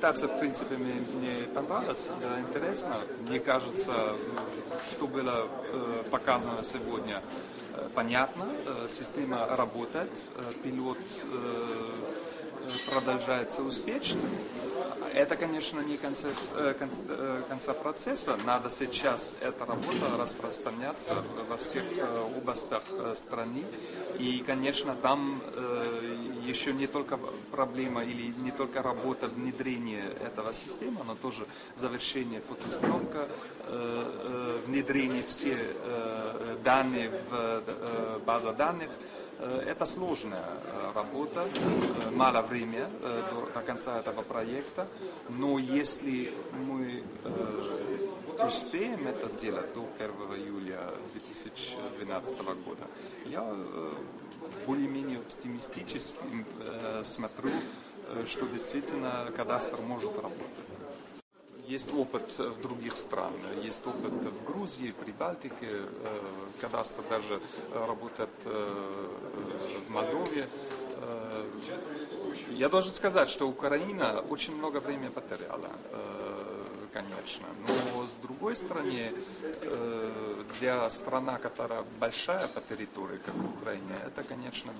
Презентация, в принципе, мне, мне понравилась, было интересно. Мне кажется, что было э, показано сегодня, понятно. Э, система работает, э, пилот э, продолжается успешно. Это, конечно, не конца, э, кон- э, конца процесса. Надо сейчас эта работа распространяться во всех э, областях э, страны. И, конечно, там э, еще не только проблема или не только работа внедрения этого системы, но тоже завершение фотосъемка, э, э, внедрение все э, данных в э, базу данных. Э, Это сложная э, работа, э, мало времени э, до, конца этого проекта, но если мы э, успеем это сделать до 1 июля 2012 года, я э, более-менее оптимистически э, смотрю, э, что действительно кадастр может работать. Есть опыт в других странах, есть опыт в Грузии, Прибалтике, э, кадастр даже э, работает э, в Молдове. Я должен сказать, что Украина очень много времени потеряла, конечно. Но с другой стороны, э, для страны, которая большая по территории, как Украина, это, конечно,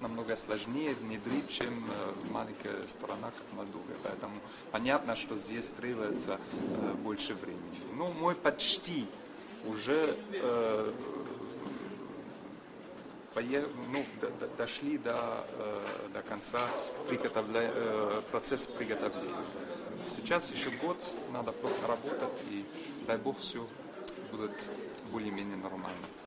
намного сложнее внедрить, чем э, маленькая страна, как Молдова. Поэтому понятно, что здесь требуется э, больше времени. Ну, мы почти уже ну, дошли до, э, до конца приготовля- э, процесса приготовления. Сейчас еще год, надо работать, и дай бог все будет более-менее нормально.